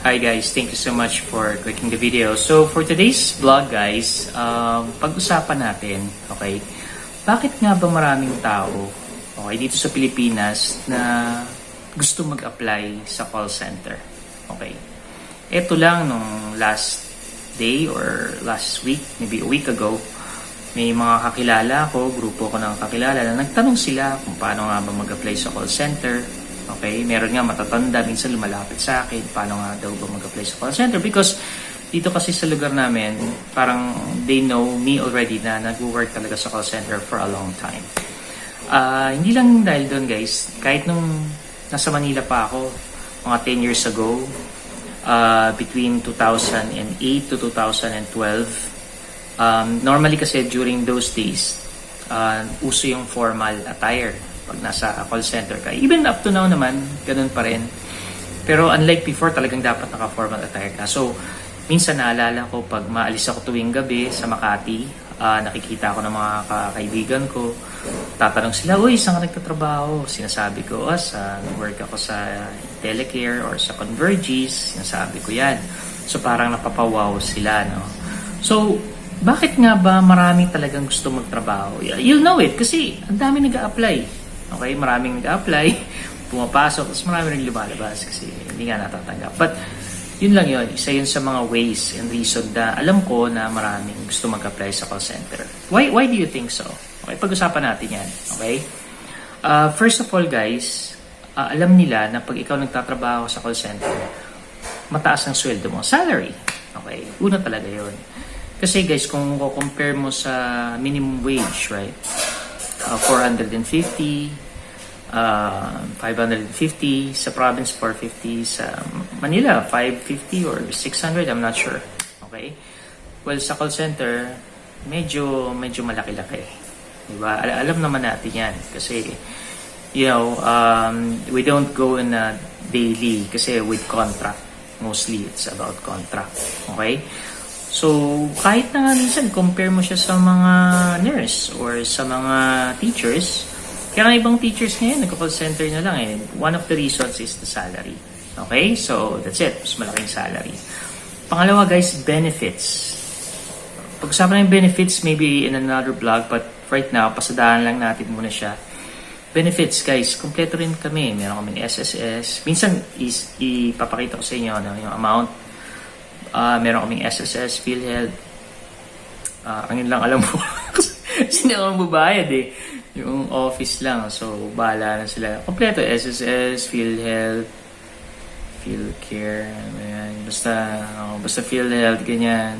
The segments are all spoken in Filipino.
Hi guys, thank you so much for clicking the video. So for today's vlog guys, um, pag-usapan natin, okay, bakit nga ba maraming tao, okay, dito sa Pilipinas na gusto mag-apply sa call center? Okay. Ito lang nung last day or last week, maybe a week ago, may mga kakilala ko, grupo ko ng kakilala na nagtanong sila kung paano nga ba mag-apply sa call center. Okay, meron nga matatanda, minsan lumalapit sa akin, paano nga daw ba mag-apply sa call center? Because dito kasi sa lugar namin, parang they know me already na nag-work talaga sa call center for a long time. Ah, hindi lang dahil doon guys, kahit nung nasa Manila pa ako, mga 10 years ago, uh, between 2008 to 2012, um, normally kasi during those days, uh, uso yung formal attire pag nasa call center ka. Even up to now naman, ganun pa rin. Pero unlike before, talagang dapat naka-formal attire ka. So, minsan naalala ko pag maalis ako tuwing gabi sa Makati, ah, nakikita ko ng mga ka- kaibigan ko, tatanong sila, Uy, saan ka nagtatrabaho? Sinasabi ko, ah, sa work ako sa Telecare or sa Convergys. Sinasabi ko yan. So, parang napapawaw sila, no? So, bakit nga ba marami talagang gusto magtrabaho? You'll know it kasi ang dami nag apply Okay, maraming nag apply pumapasok, tapos marami rin lumalabas kasi hindi nga natatanggap. But, yun lang yun. Isa yun sa mga ways and reason na alam ko na maraming gusto mag-apply sa call center. Why, why do you think so? Okay, pag-usapan natin yan. Okay? Uh, first of all, guys, uh, alam nila na pag ikaw nagtatrabaho sa call center, mataas ang sweldo mo. Salary. Okay? Una talaga yun. Kasi guys, kung compare mo sa minimum wage, right? Uh, 450, uh, 550 sa province 450 sa Manila 550 or 600 I'm not sure. Okay? Well sa call center medyo medyo malaki-laki. Di ba Al- alam naman natin yan kasi you know um, we don't go in a daily kasi with contract. Mostly it's about contract. Okay So, kahit na nga minsan, compare mo siya sa mga nurse or sa mga teachers, kaya nga ibang teachers ngayon, nagka-call center na lang eh. One of the reasons is the salary. Okay? So, that's it. Mas malaking salary. Pangalawa guys, benefits. Pag-usapan ng benefits maybe in another vlog, but right now, pasadaan lang natin muna siya. Benefits guys, kompleto rin kami. Meron kaming SSS. Minsan, is, ipapakita ko sa inyo ano, yung amount Ah, meron kaming SSS, PhilHealth. Ah, ang lang alam mo. Sino ang babayad eh. Yung office lang. So, bahala na sila. Kompleto, SSS, PhilHealth, PhilCare, ano yan. Basta, oh, basta PhilHealth, ganyan.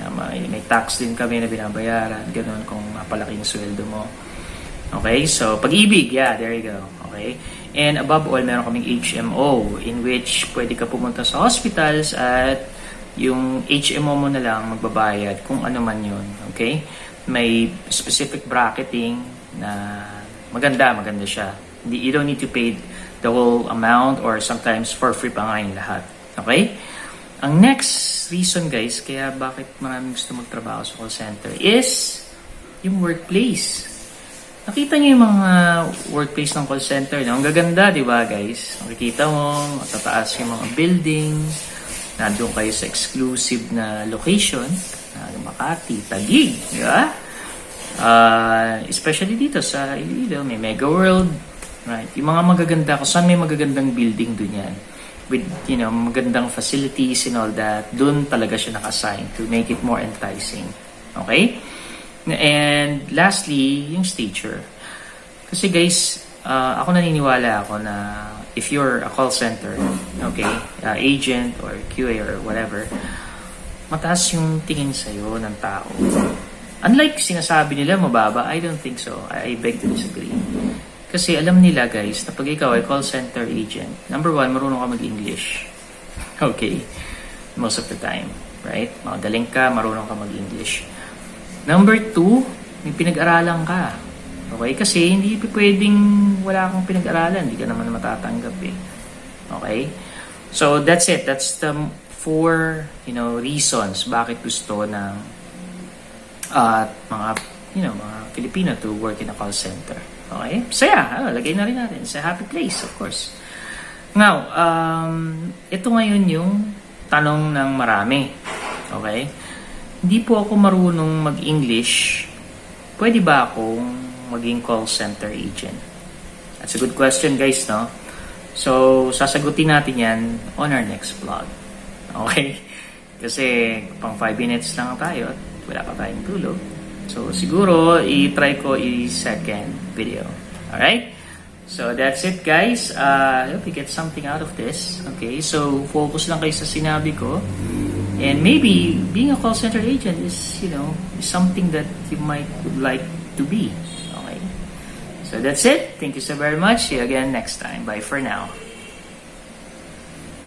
May, may tax din kami na binabayaran. Ganun kung mapalaki yung sweldo mo. Okay, so pag-ibig, yeah, there you go. Okay? And above all, meron kaming HMO in which pwede ka pumunta sa hospitals at yung HMO mo na lang magbabayad kung ano man yun. Okay? May specific bracketing na maganda, maganda siya. You don't need to pay the whole amount or sometimes for free pa nga yung lahat. Okay? Ang next reason guys, kaya bakit maraming gusto magtrabaho sa call center is yung workplace. Nakita niyo yung mga workplace ng call center. No? Ang gaganda, di ba guys? Makikita mo, matataas yung mga building. Nandun kayo sa exclusive na location. Na Makati, Taguig. Di ba? Uh, especially dito sa Iloilo, may Mega World. Right? Yung mga magaganda, kung saan may magagandang building dun yan. With, you know, magandang facilities and all that. Dun talaga siya naka-assign to make it more enticing. Okay? And lastly, yung stature. Kasi guys, uh, ako naniniwala ako na if you're a call center, okay, uh, agent or QA or whatever, mataas yung tingin sa'yo ng tao. Unlike sinasabi nila mababa, I don't think so. I, I beg to disagree. Kasi alam nila guys, na pag ikaw ay call center agent, number one, marunong ka mag-English. Okay? Most of the time. Right? Magaling ka, marunong ka mag-English. Number two, may pinag-aralan ka. Okay? Kasi hindi pwedeng wala kang pinag-aralan. Hindi ka naman matatanggap eh. Okay? So, that's it. That's the four, you know, reasons bakit gusto ng uh, mga, you know, mga Filipino to work in a call center. Okay? Saya. Ah, lagay na rin natin. It's a happy place, of course. Now, um, ito ngayon yung tanong ng marami. Okay? Hindi po ako marunong mag-English. Pwede ba akong maging call center agent? That's a good question guys, no? So, sasagutin natin yan on our next vlog. Okay? Kasi pang 5 minutes lang tayo at wala pa tayong tulog. So, siguro, i-try ko i-second video. Alright? So, that's it guys. Uh, I hope you get something out of this. Okay? So, focus lang kayo sa sinabi ko. And maybe being a call center agent is, you know, something that you might like to be. Okay? So that's it. Thank you so very much. See you again next time. Bye for now.